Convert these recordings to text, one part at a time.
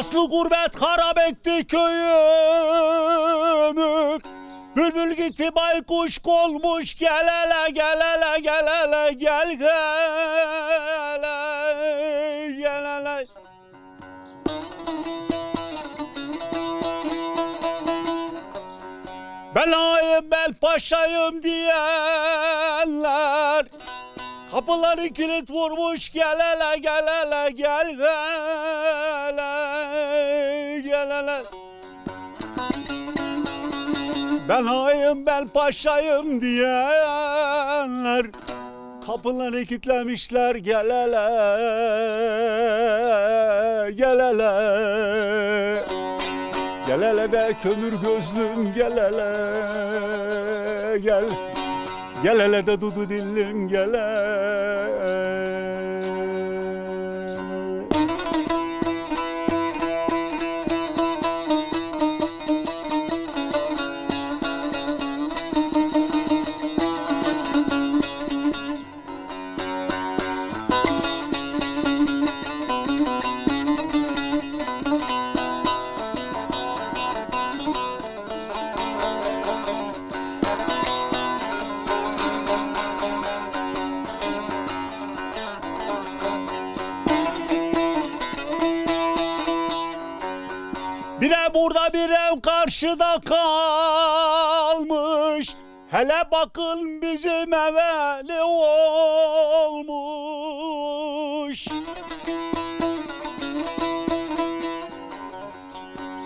Aslı gurbet harap etti köyümü. Bülbül gitti baykuş kolmuş gel hele gel hele gel hele gel gel hele Belayım bel paşayım diyenler Kapıları kilit vurmuş gel hele gel hele gel hele Ben hayım ben paşayım diyenler. Kapıları kilitlemişler gel hele gel hele Gel hele be kömür gözlüm gel hele gel. Gel hele de dudu dillim gel Bir ev burada bir ev karşıda kalmış. Hele bakın bizim eve ne olmuş.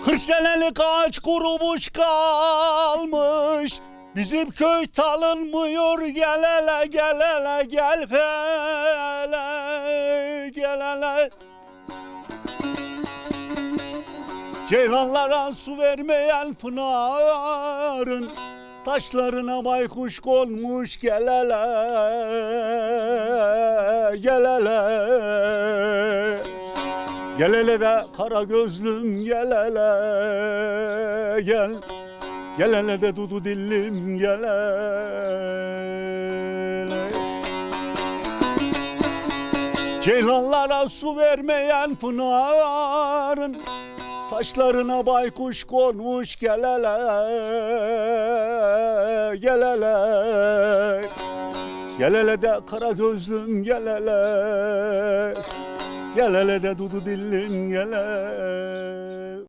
Kırk senelik ağaç kurumuş kalmış. Bizim köy talınmıyor gel hele gel hele gel hele gel hele Ceylanlara su vermeyen pınarın Taşlarına baykuş konmuş gel hele Gel hele. Gel hele de kara gözlüm gel hele Gel. Gel hele de dudu dillim gel hele. Ceylanlara su vermeyen pınarın Taşlarına baykuş konmuş gel hele Gel de kara gözlüm gel hele Gel hele de dudu dillim gel